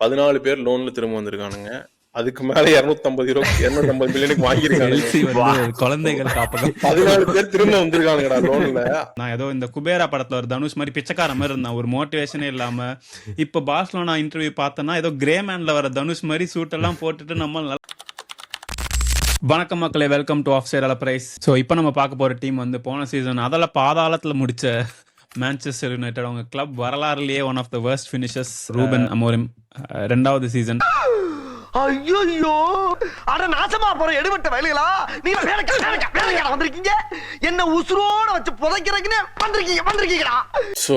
பதினாலு பேர் லோன்ல திரும்ப வந்திருக்கானுங்க. அதுக்கு மேல இருநூத்தம்பது ரூபா இருநூத்தம்பது மில்லியனுக்கு வாங்கியிருக்காங்க குழந்தைகள் காப்பகம். பதினாலு பேர் திரும்ப வந்திருக்கானுங்கடா லோன்ல நான் ஏதோ இந்த குபேரா படத்துல ஒரு தனுஷ் மாதிரி பிச்சைக்கார மாதிரி இருந்தான். ஒரு மோட்டிவேஷனே இல்லாம. இப்ப பார்சலோனா இன்டர்வியூ பார்த்தேன்னா ஏதோ கிரே மேன்ல வர தனுஷ் மாதிரி சூட் எல்லாம் போட்டுட்டு நம்ம நல்லா- வணக்கம் மக்களே welcome to off side price so இப்போ நம்ம பார்க்க போற டீம் வந்து போன சீசன் அதில் பாதாளத்துல முடிச்ச மான்செஸ்டர் யுனைடெட் அவங்க club வரலாறுலயே one of the worst finishes Ruben Amorim ரெண்டாவது சீசன் ஐயோ அட நாசமா போற எடுபட்ட வேலைகளா நீ வேலைக்கா வேலைக்கா வேலைக்கா வந்திருக்கீங்க? என்ன உசுரோட வச்சு புதைக்கிறதுக்குன்னு வந்திருக்கீங்க வந்திருக்கீங்கடா. So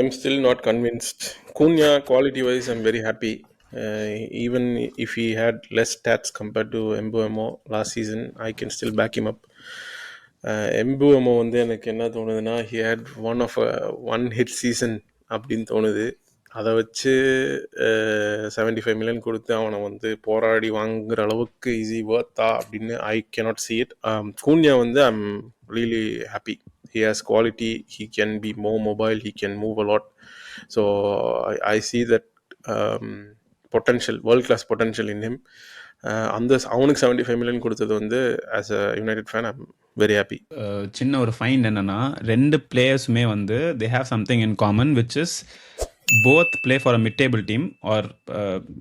I'm still not convinced Cunha quality wise I'm very happy even if he had less stats compared to Mbeumo last season I can still back him up Mbeumo வந்து எனக்கு என்ன தோணுதுன்னா he had one off one hit season அப்படின்னு தோணுது. அதை வச்சு seventy five million கொடுத்து அவனை வந்து போராடி வாங்குற அளவுக்கு ஈஸி ஒர்த்தா அப்படின்னு ஐ கேனாட் சி இட் கூன்யா வந்து I'm really happy he has quality he can be mo mobile he can move a lot so I see that potential world class potential in him அந்த அவனுக்கு seventy five million கொடுத்தது வந்து as a United fan I'm very happy ah சின்ன ஒரு find என்னன்னா ரெண்டு பிளேயர்ஸுமே வந்து they have something in common which is both play for a mid table team or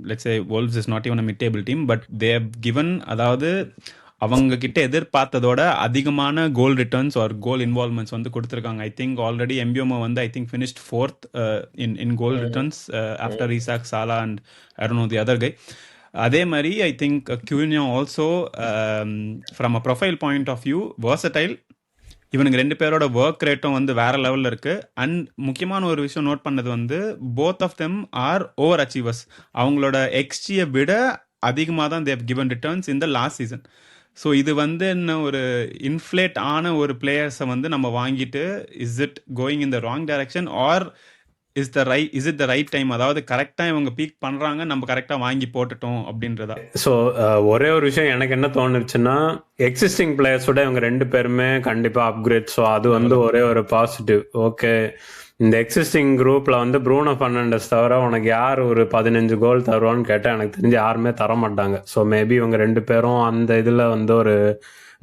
let's a wolves is not even a mid table team but they have given அதாவது அவங்க கிட்ட எதிர்பார்த்ததோட அதிகமான goal returns or goal involvements வந்து கொடுத்துருக்காங்க. I think already Mbeumo வந்து I think finished fourth in in goal returns after Isak Salah and I the other guy அதே மாதிரி I think Cunha also from a profile point of view versatile. இவனுக்கு ரெண்டு பேரோட work ரேட்டும் வந்து வேற லெவலில் இருக்கு. அண்ட் முக்கியமான ஒரு விஷயம் நோட் பண்ணது வந்து both of them are over achievers அவங்களோட எக்ஸ்டியை விட அதிகமாக தான் தேவ் கிவன் ரிட்டர்ன்ஸ் இந்த லாஸ்ட் சீசன் ஸோ இது வந்து என்ன ஒரு இன்ஃப்ளேட் ஆன ஒரு பிளேயர்ஸை வந்து நம்ம வாங்கிட்டு is it going in the wrong direction or is the right is it the right time அதாவது கரெக்டாக இவங்க பீக் பண்ணுறாங்க நம்ம கரெக்டாக வாங்கி போட்டுட்டோம் அப்படின்றதா? ஸோ uh, ஒரே ஒரு விஷயம் எனக்கு என்ன தோணுச்சுன்னா எக்ஸிஸ்டிங் பிளேயர்ஸோட இவங்க ரெண்டு பேருமே கண்டிப்பாக அப்கிரேட் ஸோ அது வந்து ஒரே ஒரு பாசிட்டிவ் ஓகே இந்த எக்ஸிஸ்டிங் குரூப்பில் வந்து ப்ரூனோ ஃபர்னாண்டஸ் தவிர உனக்கு யார் ஒரு பதினஞ்சு கோல் தருவான்னு கேட்டால் எனக்கு தெரிஞ்சு யாருமே தர மாட்டாங்க ஸோ மேபி இவங்க ரெண்டு பேரும் அந்த இதில் வந்து ஒரு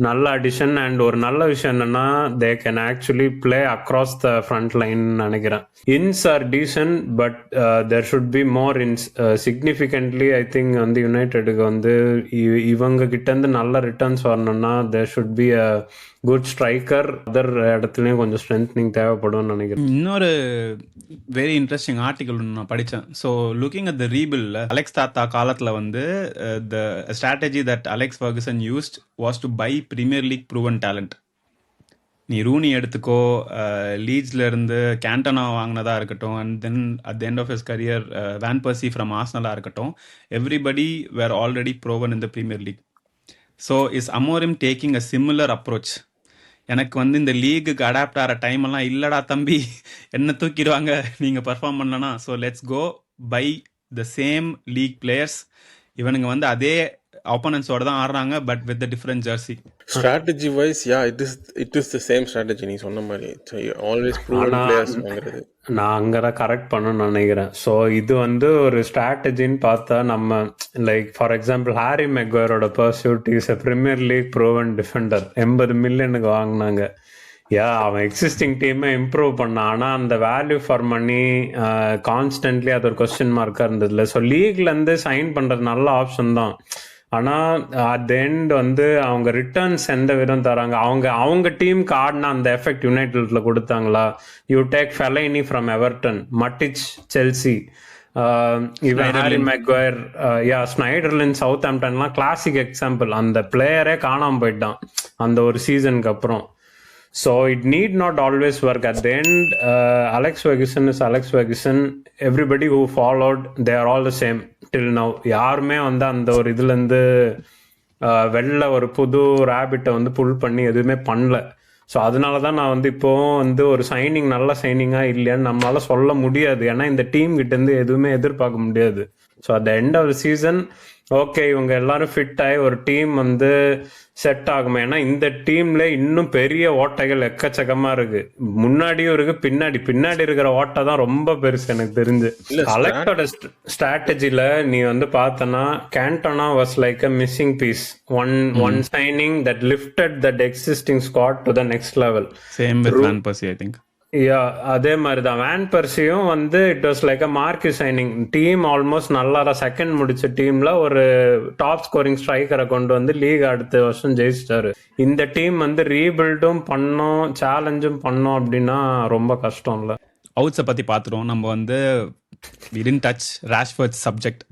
நல்ல அடிஷன் அண்ட் ஒரு நல்ல விஷயம் என்னன்னா they can actually play across the front line நினைக்கிறேன். Ins are decent but there should be more ins significantly I think வந்து யுனைடெடுக்கு வந்து இவங்க கிட்ட இருந்து நல்ல ரிட்டர்ன்ஸ் வரணும்னா there should be a good striker other இடத்துலயும் கொஞ்சம் ஸ்ட்ரென்த்னிங் தேவைப்படும்னு நினைக்கிறேன். இன்னொரு வெரி இன்ட்ரெஸ்டிங் ஆர்டிகல் நான் படித்தேன் ஸோ லுக்கிங் அட் த ரீபில்ல அலெக்ஸ் தாத்தா காலத்தில் வந்து the strategy that Alex Ferguson used was to buy Premier League proven talent நீ ரூனி எடுத்துக்கோ லீட்ஸ்ல இருந்து கேண்டனா வாங்கினதா இருக்கட்டும் and then at the end of his career van Persie from ஆஸ்னலா இருக்கட்டும் எவ்ரிபடி வேர் ஆல்ரெடி ப்ரோவன் இந்த Premier League so is Amorim taking a similar approach எனக்கு வந்து இந்த லீகுக்கு அடாப்ட் ஆகிற டைம் எல்லாம் இல்லடா தம்பி. என்ன தூக்கிடுவாங்க? நீங்கள் பர்ஃபார்ம் பண்ணலன்னா so let's go by the same league players இவனுங்க வந்து அதே ஆப்போனன்ஸோட தான் ஆடுறாங்க but with different jersey strategy wise yeah it is it is the same strategy நீ சொன்ன மாதிரி. ஆல்வேஸ் ப்ரூவன் ஆனா- பிளேயர்ஸ் வாங்குறது. நான் அங்கதான் கரெக்ட் பண்ணணும்னு நினைக்கிறேன். ஸோ இது வந்து ஒரு ஸ்ட்ராட்டஜின்னு பார்த்தா நம்ம like for example Harry மெக்வயரோட pursuit is a Premier League proven defender எண்பது மில்லியனுக்கு வாங்கினாங்க. யா அவன் எக்ஸிஸ்டிங் டீமை இம்ப்ரூவ் பண்ணான். ஆனால் அந்த வேல்யூ ஃபார் மணி கான்ஸ்டன்ட்லி அது ஒரு கொஸ்டின் மார்க்காக இருந்ததுல ஸோ லீக்லேருந்து சைன் பண்ணுறது நல்ல ஆப்ஷன் தான். ஆனால் அட் எண்ட் வந்து அவங்க ரிட்டர்ன்ஸ் எந்த விதம் தராங்க? அவங்க அவங்க டீமுக்கு ஆடின அந்த எஃபெக்ட் யுனைடெட்ல கொடுத்தாங்களா? You take Fellaini from Everton Matic Chelsea இவன் ஹாரி மெக்வயர் யா ஸ்னைடர்லின் சவுத் ஆம்டன்லாம் கிளாசிக் எக்ஸாம்பிள் அந்த பிளேயரே காணாம போயிட்டான். அந்த ஒரு சீசனுக்கு அப்புறம். So it need not always work at the Alex Ferguson is Alex Ferguson everybody who followed they are all the same till now யாருமே வந்து அந்த ஒரு இதுலேருந்து uh, வெளில ஒரு புது ரேபிட்டை வந்து புல் பண்ணி எதுவுமே பண்ணல. ஸோ அதனால தான் நான் வந்து இப்போ வந்து ஒரு சைனிங் நல்ல சைனிங்காக இல்லையான்னு நம்மளால சொல்ல முடியாது. ஏன்னா இந்த டீம் கிட்டேருந்து எதுவுமே எதிர்பார்க்க முடியாது. So at end of season okay இவங்க எல்லாரும் ஃபிட் ஆகி ஒரு டீம் வந்து செட் ஆகுமே. ஏன்னா இந்த டீம்ல இன்னும் பெரிய ஓட்டைகள் எக்கச்சக்கமா இருக்கு. முன்னாடியும் இருக்கு பின்னாடி. பின்னாடி இருக்கிற ஓட்டை தான் ரொம்ப பெருசு எனக்கு தெரிஞ்சு. அலெக்டோட ஸ்ட்ராட்டஜில நீ வந்து பார்த்தனா Cantona was like a missing piece one one signing that lifted that existing squad to the next level same with I think yeah அதே மாதிரி தான் வேன் பர்சியும் வந்து it was like a marquee signing team almost நல்லா தான் second முடிச்ச டீம்ல ஒரு டாப் ஸ்கோரிங் ஸ்ட்ரைக்கரை கொண்டு வந்து லீக் அடுத்த வருஷம் ஜெயிச்சிட்டாரு. இந்த டீம் வந்து ரீபில்டும் பண்ணோம் சேலஞ்சும் பண்ணோம் அப்படின்னா ரொம்ப கஷ்டம் இல்லை அவுட்ஸை பற்றி பார்த்துருவோம் நம்ம வந்து within touch Rashford subject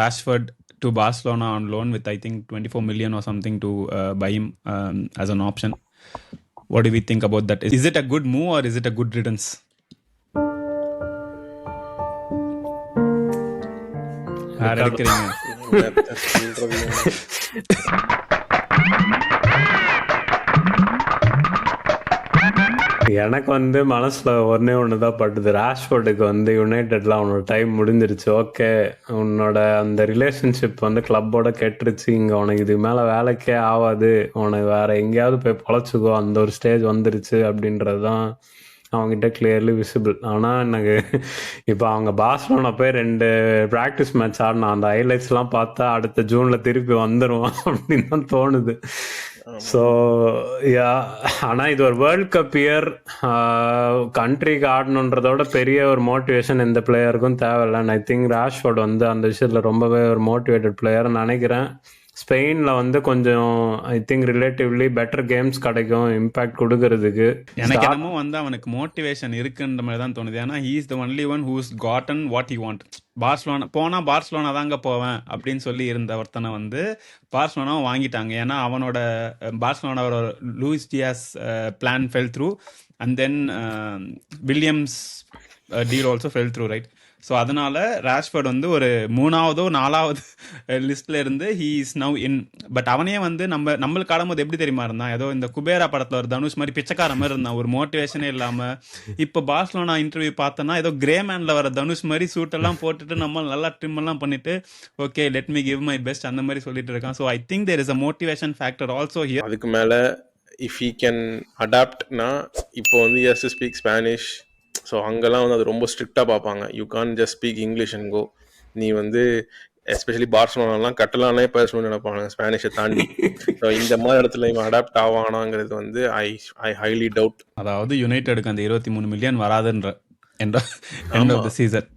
Rashford to Barcelona on loan with I think twenty four million or something to buy him as an option what do we think about that is it a good move or is it a good returns யார் எனக்கு வந்து மனசுல ஒன்னே ஒண்ணுதான் பட்டுது. ராஷ்போர்டுக்கு வந்து யுனைடெட்ல அவனோட time முடிஞ்சிருச்சு. Okay உன்னோட அந்த ரிலேஷன்ஷிப் வந்து கிளப்போட கெட்டுருச்சு. இங்க உனக்கு இது மேல வேலைக்கே ஆகாது உனக்கு வேற எங்கேயாவது போய் பொழைச்சுக்கோ. அந்த ஒரு ஸ்டேஜ் வந்துருச்சு அப்படின்றதுதான் அவங்ககிட்ட கிளியர்லி விசிபிள் ஆனா எனக்கு இப்போ அவங்க பார்சலோனா போய் ரெண்டு ப்ராக்டிஸ் மேட்ச் ஆடினா அந்த ஹைலைட்ஸ் எல்லாம் பார்த்தா அடுத்த ஜூன்ல திருப்பி வந்துருவான் அப்படின்னு தான் தோணுது. ஸோ யா ஆனா இது ஒரு வேர்ல்ட் கப் இயர் கண்ட்ரிக்கு ஆடணுன்றதோட பெரிய ஒரு மோட்டிவேஷன் எந்த பிளேயருக்கும் தேவையில்லை. ஐ திங்க் ராஷ்வர்ட் வந்து அந்த விஷயத்துல ரொம்பவே ஒரு மோட்டிவேட்டட் பிளேயர்னு நினைக்கிறேன். ஸ்பெயின்ல வந்து கொஞ்சம் I think relatively better games கிடைக்கும் இம்பாக்ட் கொடுக்கறதுக்கு. எனக்கு என்னமோ வந்து அவனுக்கு மோட்டிவேஷன் இருக்குன்ற மாதிரி தான் தோணுது. ஏன்னா he is the only one who's gotten what you want Barcelona போனா பார்ஸ்லோனா தாங்க போவேன் அப்படின்னு சொல்லி இருந்த ஒருத்தனை வந்து பார்ஸ்லோனாவும் வாங்கிட்டாங்க. ஏன்னா அவனோட பார்ஸ்லோனாவோட Luis Diaz plan fell through and then Williams deal also fell through right so அதனால ரேஷ்ஃபர்ட் வந்து ஒரு மூணாவதோ நாலாவது லிஸ்ட்ல இருந்து he is now in but அவனே வந்து நம்ம நம்மளுக்கு ஆடும்போது எப்படி தெரியுமா இருந்தான்? ஏதோ இந்த குபேரா படத்தில் ஒரு தனுஷ் மாதிரி பிச்சைக்கார மாதிரி இருந்தான். ஒரு மோட்டிவேஷனே இல்லாமல் இப்போ பார்ஸ்லோனா இன்டர்வியூ பார்த்தோன்னா ஏதோ கிரே மேனில் வர தனுஷ் மாதிரி சூட்டெல்லாம் போட்டுட்டு நம்ம நல்லா ட்ரிம் எல்லாம் பண்ணிட்டு okay let me give my best அந்த மாதிரி சொல்லிட்டு இருக்கான். So I think there is a motivation factor also here அதுக்கு மேலே இஃப் ஹீ கேன் அடாப்ட்னா இப்போ வந்து எஸ் ஸ்பீக் ஸ்பானிஷ் ஸோ அங்கெல்லாம் வந்து அது ரொம்ப ஸ்ட்ரிக்டாக பார்ப்பாங்க. You can just speak English and go நீ வந்து எஸ்பெஷலி பார்சலோனாலாம் கட்டலானே பேசணும்னு நினைப்பாங்க. ஸ்பானிஷை தாண்டி. ஸோ இந்த மாதிரி இடத்துல இவன் அடாப்ட் ஆவானாங்கிறது வந்து ஐ ஐ ஹைலி டவுட் அதாவது யுனைடெடுக்கு அந்த இருபத்தி மூணு மில்லியன் வராதுன்ற எண்ட் ஆஃப் த சீசன்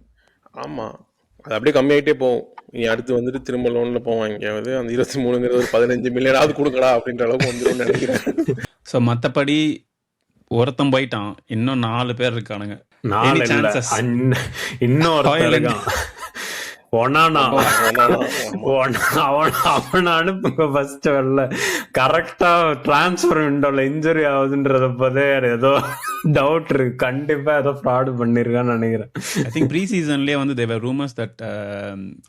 ஆமாம் அது அப்படியே கம்மியாயிட்டே போகும். நீ அடுத்து வந்துட்டு திரும்ப லோனில் போவான் எங்கேயாவது அந்த இருபத்தி மூணுங்கிறது ஒரு பதினஞ்சு மில்லியனாவது கொடுக்கடா அப்படின்ற அளவுக்கு வந்துடும் நினைக்கிறேன். ஸோ மற்றபடி ஒருத்தன் போயிட்டான். இன்னும் நாலு பேர் இருக்கானுங்க. நாலு இன்னொரு Toilet. இருக்கான். ஒனானா ஒனா- அவன் அனுப்புங்க ஃபர்ஸ்ட் கரெக்டா டிரான்ஸ்ஃபர் விண்டோல இன்ஜுரி ஆகுதுன்றத போதே ஏதோ டவுட் இருக்கு. கண்டிப்பா ஏதோ ஃப்ராடு பண்ணிருக்கான்னு நினைக்கிறேன். ஐ திங்க் ப்ரீ சீசன்லேயே வந்து there were rumours that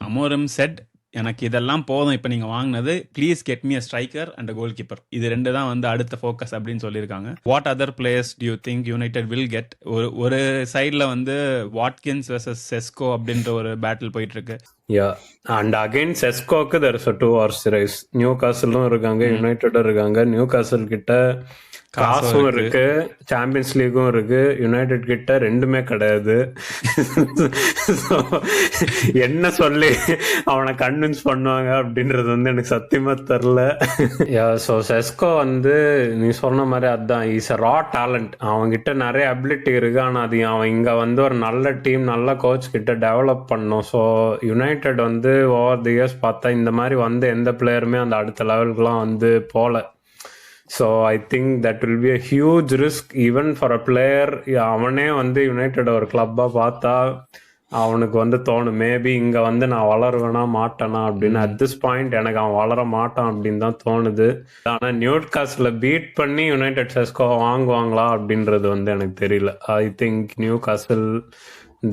Amorim said எனக்கு இதெல்லாம் போதும். இப்போ நீங்கள் வாங்கினது please get me a striker and goalkeeper இது ரெண்டு தான் வந்து அடுத்த ஃபோக்கஸ் அப்படின்னு சொல்லியிருக்காங்க. What other players do you think United will get ஒரு ஒரு சைடில் வந்து வாட்கின்ஸ் வெர்சஸ் செஸ்கோ அப்படின்ற ஒரு பேட்டில் போயிட்டு இருக்கு yeah and again செஸ்கோக்கு there is two horse race new காசலும் இருக்காங்க யுனைடெடும் இருக்காங்க. நியூ காசல் கிட்ட காசும் இருக்கு. சாம்பியன்ஸ் லீக்கும் இருக்கு யுனைடெட் கிட்ட ரெண்டுமே கிடையாது. என்ன சொல்லி அவனை கன்வின்ஸ் பண்ணுவாங்க அப்படின்றது வந்து எனக்கு சத்தியமா தெரில ஸோ செஸ்கோ வந்து நீ சொன்ன மாதிரி அதான் இஸ் அ ரா டேலண்ட் அவன்கிட்ட நிறைய அபிலிட்டி இருக்கு ஆனா அது அவன் இங்க வந்து ஒரு நல்ல டீம் நல்ல கோச் கிட்ட டெவலப் பண்ணும். ஸோ யுனைடெட் வந்து ஓவர் தி இயர்ஸ் பார்த்தா இந்த மாதிரி வந்து எந்த பிளேயருமே அந்த அடுத்த லெவலுக்குலாம் வந்து போல. So I think that will be a huge risk even for a player அவனே வந்து யுனைடெட் ஒரு கிளப்பாக பார்த்தா அவனுக்கு வந்து தோணும் மேபி இங்க வந்து நான் வளருவேனா மாட்டேனா? அப்படின்னு. அட் திஸ் பாயிண்ட் எனக்கு அவன் வளர மாட்டான் அப்படின்னு தான் தோணுது. ஆனா நியூட் காஸ்ட்ல பீட் பண்ணி யுனைடெட் செஸ்கோ வாங்குவாங்களா அப்படின்றது வந்து எனக்கு தெரியல. I think Newcastle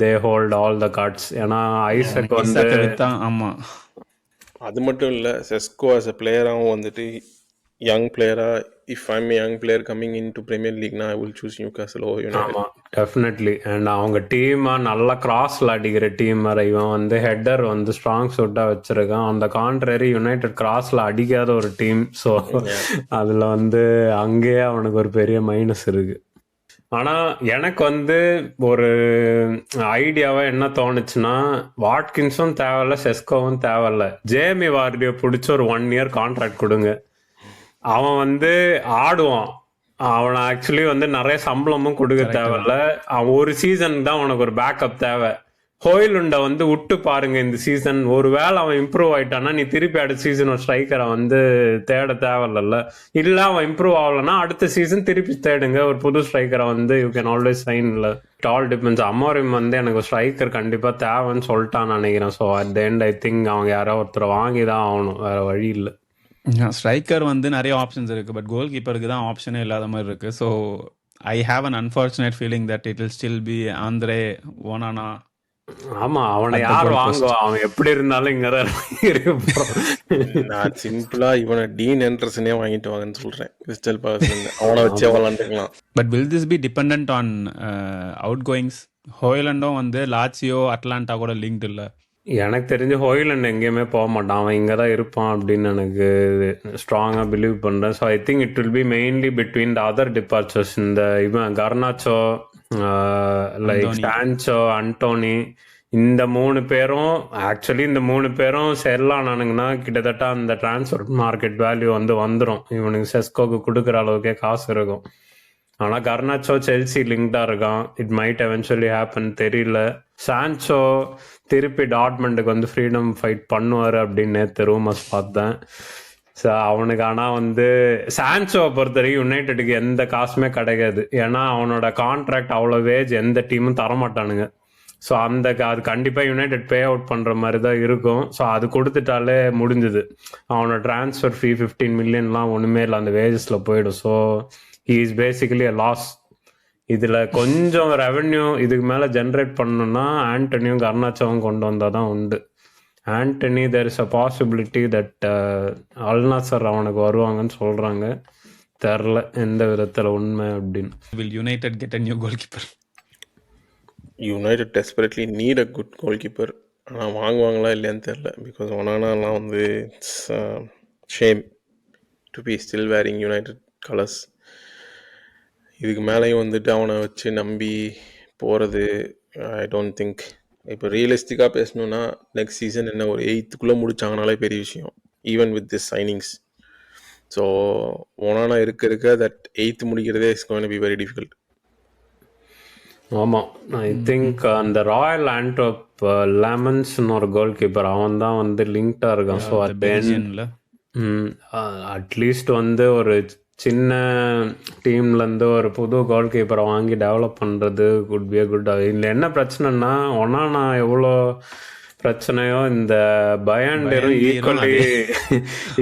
they hold all the cards ஏன்னா ஐசக் வந்து ஆமாம் அது மட்டும் இல்லை செஸ்கோ ஆஸ் அ பிளேயராகவும் வந்துட்டு யங் பிளேயராக if I'm young player coming in to Premier லீக்னா I will choose Newcastle ஓ யுனைடெட் ஆமா டெஃபினெட்லி அண்ட் அவங்க டீமா நல்லா கிராஸ்ல அடிக்கிற டீம் வர இவன் வந்து ஹெட்டர் வந்து ஸ்ட்ராங் சூட்டா வச்சிருக்கான். அந்த கான்ட்ரரி யுனைடெட் கிராஸ்ல அடிக்காத ஒரு டீம் ஸோ அதுல வந்து அங்கேயே அவனுக்கு ஒரு பெரிய மைனஸ் இருக்கு. ஆனா எனக்கு வந்து ஒரு ஐடியாவா என்ன தோணுச்சுன்னா வாட்கின்ஸும் தேவையில்ல செஸ்கோவும் தேவையில்ல. ஜேமி வார்டியோ பிடிச்ச ஒரு ஒன் இயர் கான்ட்ராக்ட் கொடுங்க. அவன் வந்து ஆடுவான். அவனை ஆக்சுவலி வந்து நிறைய சம்பளமும் கொடுக்க தேவையில்ல. அவன் ஒரு சீசன் தான் உனக்கு ஒரு பேக்கப் தேவை. ஹோயிலுண்ட வந்து விட்டு பாருங்க இந்த சீசன் ஒருவேளை அவன் இம்ப்ரூவ் ஆயிட்டான்னா நீ திருப்பி அடுத்த சீசன் ஒரு ஸ்ட்ரைக்கரை வந்து தேட தேவையில்லல்ல. இல்ல அவன் இம்ப்ரூவ் ஆகலன்னா அடுத்த சீசன் திருப்பி தேடுங்க. ஒரு புது ஸ்ட்ரைக்கரை வந்து யூ கேன் ஆல்வேஸ் சைன் இல்ல இட் ஆல் டிபெண்ட்ஸ் அமோரிம் வந்து எனக்கு ஸ்ட்ரைக்கர் கண்டிப்பா தேவைன்னு சொல்லிட்டான்னு நினைக்கிறேன். So at end I think அவங்க யாரோ ஒருத்தர் வாங்கி தான் ஆகணும். வேற வழி இல்லை. ஸ்ட்ரைக்கர் வந்து நிறைய ஆப்ஷன்ஸ் இருக்கு பட் கோல் கீப்பருக்கு தான் ஆப்ஷனே இல்லாத மாதிரி இருக்கு. So I have an unfortunate feeling that it will still be Andre Onana ஆமா அவனை the யார். வாங்குவா? அவன் எப்படி இருந்தாலும் இருக்க போறான். நான் சிம்பிளா இவனை டீன் என்ட்ரஸனே வாங்கிட்டு வாங்கன்னு சொல்றேன் கிறிஸ்டல் பாஸ் அவனை வச்சே விளாண்டுக்கலாம் but will this be depend on outgoings ஹோய்லண்டும் வந்து லாச்சியோ அட்லாண்டா கூட லிங்க்டு இல்லை. எனக்கு தெரிஞ்சு ஹோய்லண்ட் எங்கேயுமே போக மாட்டான். அவன் இங்கே தான் இருப்பான் அப்படின்னு எனக்கு ஸ்ட்ராங்காக பிலீவ் பண்ணுறேன் so I think it will be mainly between the other departures இந்த இவன் கர்னாச்சோ லைக். சான்சோ அன்டோனி இந்த மூணு பேரும் ஆக்சுவலி இந்த மூணு பேரும் செல்லானானுங்கன்னா கிட்டத்தட்ட அந்த டிரான்ஸ்ஃபர் மார்க்கெட் வேல்யூ வந்து வந்துடும் இவனுக்கு செஸ்கோக்கு கொடுக்குற அளவுக்கே காசு இருக்கும். ஆனா கர்னாச்சோ செல்சி லிங்க்டா இருக்கான். இட் மைட் எவென்ச்சுவலி ஹேப்பன் தெரியல. சான்சோ திருப்பி டாட்மெண்ட்டுக்கு வந்து ஃப்ரீடம் ஃபைட் பண்ணுவார் அப்படின்னு நேற்று ரூமர்ஸ் பார்த்தேன். ஸோ அவனுக்கு ஆனால் வந்து சான்சோவை பொறுத்த வரைக்கும் யுனைடெடுக்கு எந்த காசுமே கிடைக்காது. ஏன்னா அவனோட கான்ட்ராக்ட் அவ்வளோ வேஜ் எந்த டீமும் தரமாட்டானுங்க. ஸோ அந்த அது கண்டிப்பாக யுனைடெட் பே அவுட் பண்ணுற மாதிரி தான் இருக்கும். ஸோ அது கொடுத்துட்டாலே முடிஞ்சுது. அவனோட ட்ரான்ஸ்ஃபர் ஃபீ ஃபிஃப்டீன் மில்லியன்லாம் ஒன்றுமே இல்லை. அந்த வேஜஸில் போயிடும். So he is basically a loss இதில் கொஞ்சம் ரெவென்யூ இதுக்கு மேலே ஜென்ரேட் பண்ணணும்னா ஆண்டனியும் கர்னாச்சவும் கொண்டு வந்தால் தான் உண்டு. Antony there is a possibility that Al Nassr அவனுக்கு வருவாங்கன்னு சொல்கிறாங்க தெரில எந்த விதத்தில் உண்மை அப்படின்னு. Will United get a new goalkeeper United desperately need a good goalkeeper ஆனால் வாங்குவாங்களா இல்லையான்னு தெரில பிகாஸ் ஒனானாலாம் வந்து shame to be still wearing United colours இதுக்கு மேலேயும் வந்துட்டு அவனை வச்சு நம்பி போகிறது ஐ டோன்ட் திங்க் இப்போ ரியலிஸ்டிக்காக பேசணுன்னா நெக்ஸ்ட் சீசன் என்ன ஒரு எயித்துக்குள்ளே முடிச்சாங்கனாலே பெரிய விஷயம். Even with this signings so Onana இருக்க இருக்க that eighth முடிக்கிறதே is going be very difficult ஆமாம் ஐ திங்க் அந்த ராயல் ஆண்டோப் லெமன்ஸ்னு ஒரு கோல் கீப்பர் அவன் தான் வந்து லிங்க்டாக இருக்கான் ஸோ பெல்ஜியன்ல அட்லீஸ்ட் வந்து ஒரு சின்ன டீம்ல இருந்து ஒரு புது கோல் கீப்பரை வாங்கி டெவலப் பண்றது குட் பி குட் இதுல என்ன பிரச்சனைனா ஒன்னா எவ்வளோ பிரச்சனையோ இந்த பயண்டரும் ஈக்குவலி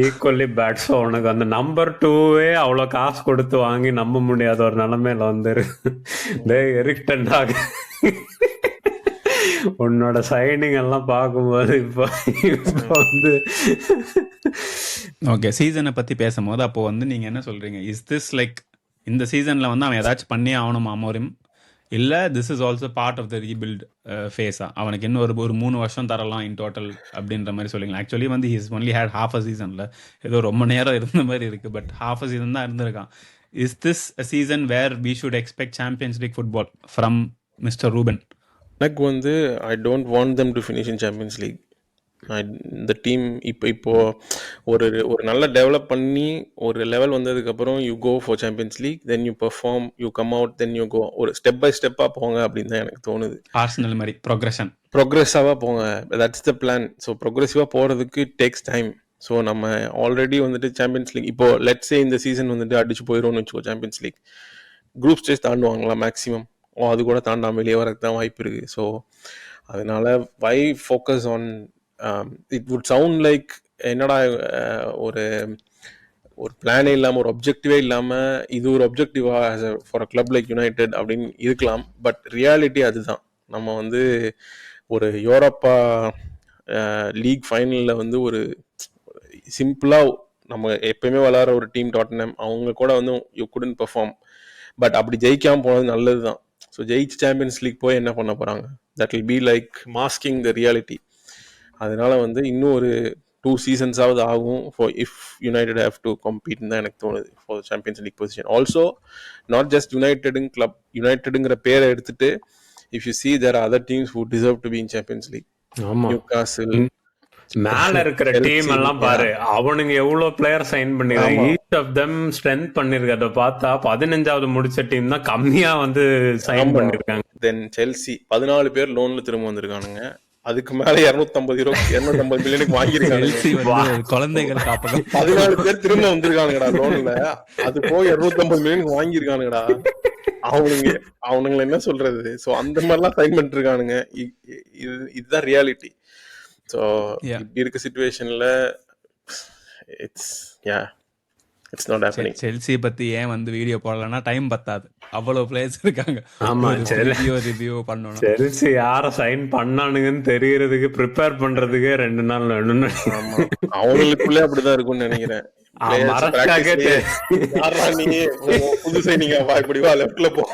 ஈக்குவலி பேட் ஸோ உனக்கு அந்த நம்பர் டூவே அவ்வளோ காசு கொடுத்து வாங்கி நம்ப முடியாத ஒரு நிலைமையில வந்துரு. டே எரிக்டன்டாக உன்னோட சைனிங் எல்லாம் பார்க்கும்போது இப்போ இப்போ வந்து ஓகே சீசனை பத்தி பேசும்போது அப்போ வந்து நீங்க என்ன சொல்றீங்க? இஸ் திஸ் லைக் இந்த சீசன்ல வந்து அவன் ஏதாச்சும் பண்ணி ஆகணும் அமோரிம் இல்ல this is also part of the rebuild ஃபேஸா அவனுக்கு இன்னும் ஒரு ஒரு மூணு வருஷம் தரலாம் இன் டோட்டல் அப்படின்ற மாதிரி சொல்லுங்க ஆக்சுவலி வந்து his only had half a சீசன்ல ஏதோ ரொம்ப நேரம் இருந்த மாதிரி இருக்கு பட் ஹாஃப் அ சீசன் தான் இருந்திருக்கான். Is this a season where we should expect Champions League football from mister Ruben எனக்கு வந்து I don't want them to finish in Champions League இந்த டீம் இப்போ இப்போ ஒரு ஒரு நல்ல டெவலப் பண்ணி ஒரு லெவல் வந்ததுக்கப்புறம் you go for Champions League then you perform you come out then you go ஒரு ஸ்டெப் பை ஸ்டெப்பாக போங்க அப்படின்னு தான் எனக்கு தோணுது. ஆர்சனல் மாதிரி ப்ரோக்ரஷன் ப்ரொக்ரெஸாவாக போங்க. தட்ஸ் த பிளான் ஸோ ப்ரொக்ரெசிவாக போகிறதுக்கு டேக்ஸ் டைம் ஸோ நம்ம ஆல்ரெடி வந்துட்டு சாம்பியன்ஸ் லீக் இப்போ லெட்ஸே இந்த சீசன் வந்துட்டு அடிச்சு போயிடும்னு வச்சுக்கோ சாம்பியன்ஸ் லீக் குரூப் ஸ்டேஜ் தாண்டுவாங்களா மேக்ஸிமம் ஓ அது கூட தாண்டாம வெளியே வரதுக்கு தான் வாய்ப்பு இருக்குது ஸோ அதனால why focus on it would sound like என்னடா ஒரு ஒரு பிளானே இல்லாமல் ஒரு அப்ஜெக்டிவே இல்லாமல் இது ஒரு ஒப்ஜெக்டிவா for a club like United அப்படின்னு இருக்கலாம். பட் ரியாலிட்டி அதுதான். நம்ம வந்து ஒரு யூரோப்பா லீக் ஃபைனலில் வந்து ஒரு சிம்பிளாக நம்ம எப்பயுமே விளாட்ற ஒரு டீம் டாட்னம் அவங்க கூட வந்து யூ குடன் பெர்ஃபார்ம் பட் அப்படி ஜெயிக்காமல் போனது நல்லது தான் ஸோ ஜெயிச்சு சாம்பியன்ஸ் லீக் போய் என்ன பண்ண போகிறாங்க that will be like masking the reality அதனால வந்து இன்னும் ஒரு டூ சீசன்ஸாவது ஆகும் for if United have to compete தான் எனக்கு தோணுது for Champions League position also not just யுனைடெடுங் club யுனைடெடுங்கிற பேரை எடுத்துட்டு if you see their other teams who deserve to be in Champions League ஆமா. நியூ காசில் மேல இருக்கிற டீம் எல்லாம் பாரு அவனுங்க எவ்வளவு பிளேயர் சைன் பண்ணிருக்காங்க ஈச் ஆஃப் தெம் ஸ்ட்ரென்த் பண்ணிருக்கிறத பார்த்தா பதினஞ்சாவது முடிச்ச டீம் தான் கம்மியா வந்து சைன். பண்ணிருக்காங்க. தென் செல்சி பதினாலு பேர் லோன்ல திரும்ப வந்திருக்கானுங்க. அதுக்கு மேல இருநூத்தம்பது ரூபா இருநூத்தம்பது மில்லியனுக்கு வாங்கியிருக்காங்க. குழந்தைகள் காப்பகம். பதினாலு பேர் திரும்ப வந்திருக்கானுங்கடா லோன்ல அது போய் இருநூத்தம்பது மில்லியனுக்கு வாங்கியிருக்கானுங்கடா. அவனுங்க அவனுங்களை என்ன சொல்றது? சோ அந்த மாதிரிலாம் சைன் பண்ணிட்டு இருக்கானுங்க இ- இ- இது இதுதான் ரியாலிட்டி ஸோ. இப்படி இருக்க சுச்சுவேஷன்ல it's yeah it's not happening Chelsea பத்தி ஏன் வந்து வீடியோ போடலன்னா டைம் பத்தாது. அவ்வளவு பிளேயர்ஸ் இருக்காங்க. ஆமா, சரி. ரிவ்யூ ரிவ்யூ பண்ணணும் செல்சி யார சைன் பண்ணானுங்கன்னு தெரியறதுக்கு ப்ரிப்பேர் பண்றதுக்கே ரெண்டு நாள் வேணும்னு ஆமா. அவங்களுக்குள்ளே அப்படிதான் இருக்கும்னு நினைக்கிறேன். ஆ, Players மறக்காக practice லயே, யார்றா நீ உன் புது சைனிங்க வா இப்படி வா லெஃப்ட்ல போ.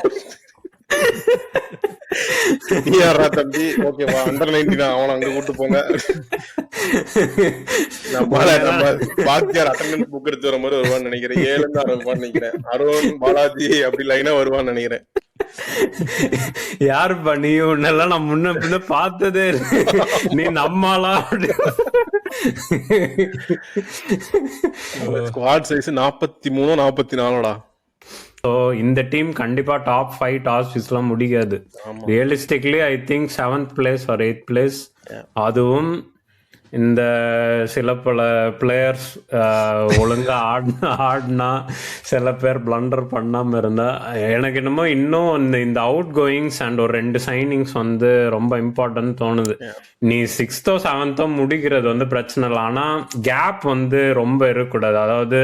நீ யாரா தம்பி ஓகேவா அண்டர் நைன்டீன் அவன அங்க கூட்டு போங்க. நம்மளால நம்ம பாத்தியார் அட்டண்டன்ஸ் புக் எடுத்து வர மாதிரி வருவான்னு நினைக்கிறேன். ஏழு இருந்து ஆரம்பிப்பான்னு நினைக்கிறேன். அருண் பாலாஜி அப்படி லைனா வருவான்னு நினைக்கிறேன். யாருப்பா நீ? உன்னெல்லாம் நான் முன்ன பின்ன பார்த்ததே. நீ நம்மளா? ஸ்குவாட் சைஸ் நாற்பத்தி மூணு நாற்பத்தி நாலுடா. ஸோ இந்த டீம் கண்டிப்பா டாப் ஃபைவ் டாஸ் எல்லாம் முடிக்காது ஆமா. Realistically I think seventh place or eighth place அதுவும் இந்த சில பல பிளேயர்ஸ் ஒழுங்கா ஆடினா ஆடினா சில பேர் பிளண்டர் பண்ணாம இருந்தா எனக்கு என்னமோ இன்னும் இந்த இந்த அவுட் கோயிங்ஸ் அண்ட் ஒரு ரெண்டு சைனிங்ஸ் வந்து ரொம்ப இம்பார்ட்டன்ட் தோணுது. நீ சிக்ஸ்த்தோ செவன்த்தோ முடிக்கிறது வந்து பிரச்சனை இல்லை. ஆனா கேப் வந்து ரொம்ப இருக்கக்கூடாது. அதாவது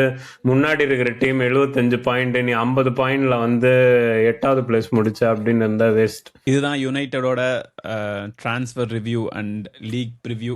முன்னாடி இருக்கிற டீம் 75 பாயிண்ட் நீ ஐம்பது பாயிண்ட்ல வந்து எட்டாவது பிளேஸ் முடிச்ச அப்படின்னு இருந்தா வேஸ்ட் இதுதான் யுனைடெடோட transfer review and league preview